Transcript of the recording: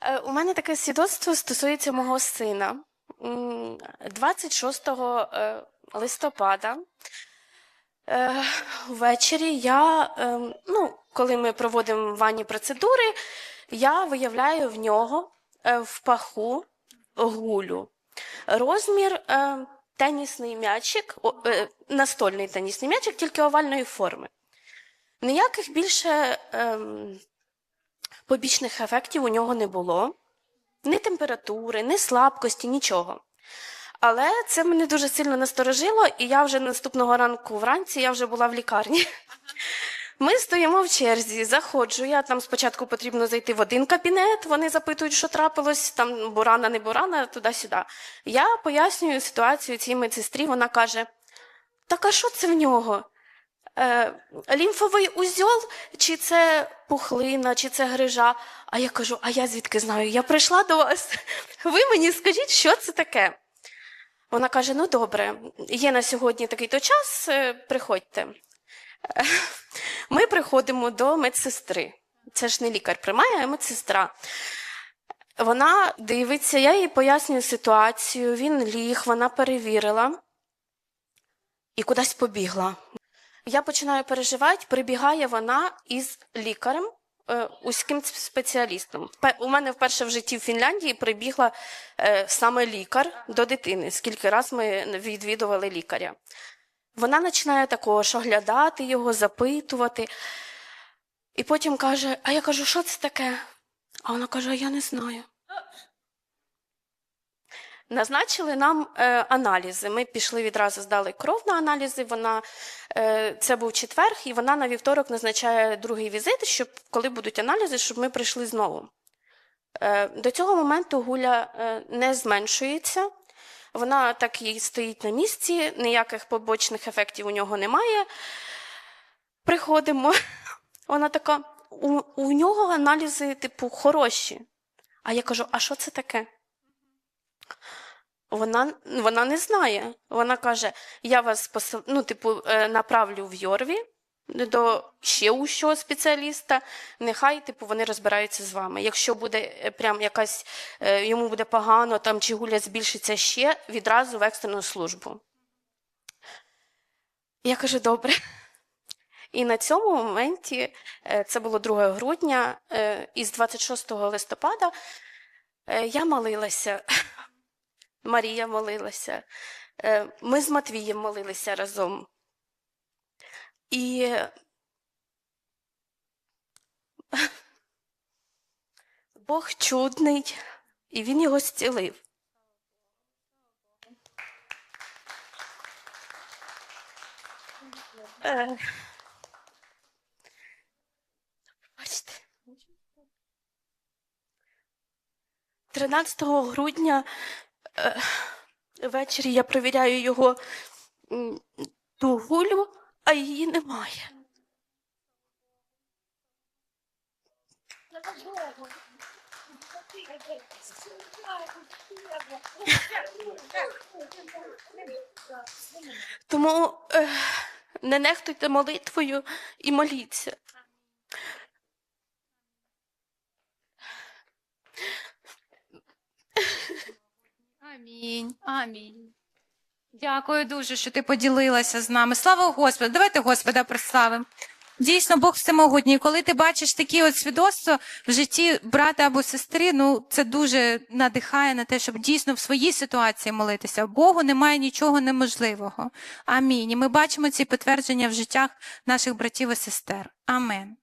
Е, У мене таке свідоцтво стосується мого сина. 26 е, листопада е, ввечері я, ну, коли ми проводимо в ванні процедури, я виявляю в нього в паху гулю. Розмір тенісний м'ячик, настольний тенісний м'ячик, тільки овальної форми. Ніяких більше ем, побічних ефектів у нього не було. Ні температури, ні слабкості, нічого. Але це мене дуже сильно насторожило, і я вже наступного ранку вранці я вже була в лікарні. Ми стоїмо в черзі, заходжу. Я там спочатку потрібно зайти в один кабінет. Вони запитують, що трапилось, там бурана, не бурана, туди-сюди. Я пояснюю ситуацію цій медсестрі. Вона каже: Так а що це в нього? Е, лімфовий узьол, чи це пухлина, чи це грижа? А я кажу: а я звідки знаю? Я прийшла до вас. Ви мені скажіть, що це таке? Вона каже: ну добре, є на сьогодні такий-то час, е, приходьте. Е, Ми приходимо до медсестри. Це ж не лікар приймає, а медсестра. Вона дивиться, я їй пояснюю ситуацію, він ліг, вона перевірила і кудись побігла. Я починаю переживати, прибігає вона із лікарем, е, узьким спеціалістом. Пе- У мене вперше в житті в Фінляндії прибігла е, саме лікар до дитини. Скільки раз ми відвідували лікаря. Вона починає також оглядати його, запитувати. І потім каже: А я кажу, що це таке? А вона каже: «А Я не знаю. Назначили нам е, аналізи. Ми пішли відразу, здали кров на аналізи. Вона е, це був четверг, і вона на вівторок назначає другий візит, щоб коли будуть аналізи, щоб ми прийшли знову. Е, до цього моменту гуля е, не зменшується. Вона так і стоїть на місці, ніяких побочних ефектів у нього немає. Приходимо. Вона така: у, у нього аналізи, типу, хороші. А я кажу: а що це таке? Вона, вона не знає. Вона каже: я вас посил... ну, типу, е, направлю в Йорві до ще ущого спеціаліста. Нехай типу, вони розбираються з вами. Якщо буде е, прям якась е, йому буде погано, там чи гуля збільшиться ще, відразу в екстрену службу. Я кажу, добре. І на цьому моменті, е, це було 2 грудня, е, із 26 листопада е, я молилася. Марія молилася. Е, Ми з Матвієм молилися разом. І Бог чудний, і він його зцілив. Е, Бачите. 13 грудня ввечері я провіряю його ту гулю, а її немає. Тому е, не нехтуйте молитвою і моліться. Амінь. Амінь. Дякую дуже, що ти поділилася з нами. Слава Господу! Давайте Господа прославимо. Дійсно, Бог всемогутній. Коли ти бачиш такі от свідоцтва в житті брата або сестри, ну це дуже надихає на те, щоб дійсно в своїй ситуації молитися. Богу немає нічого неможливого. Амінь. І ми бачимо ці підтвердження в життях наших братів і сестер. Амен.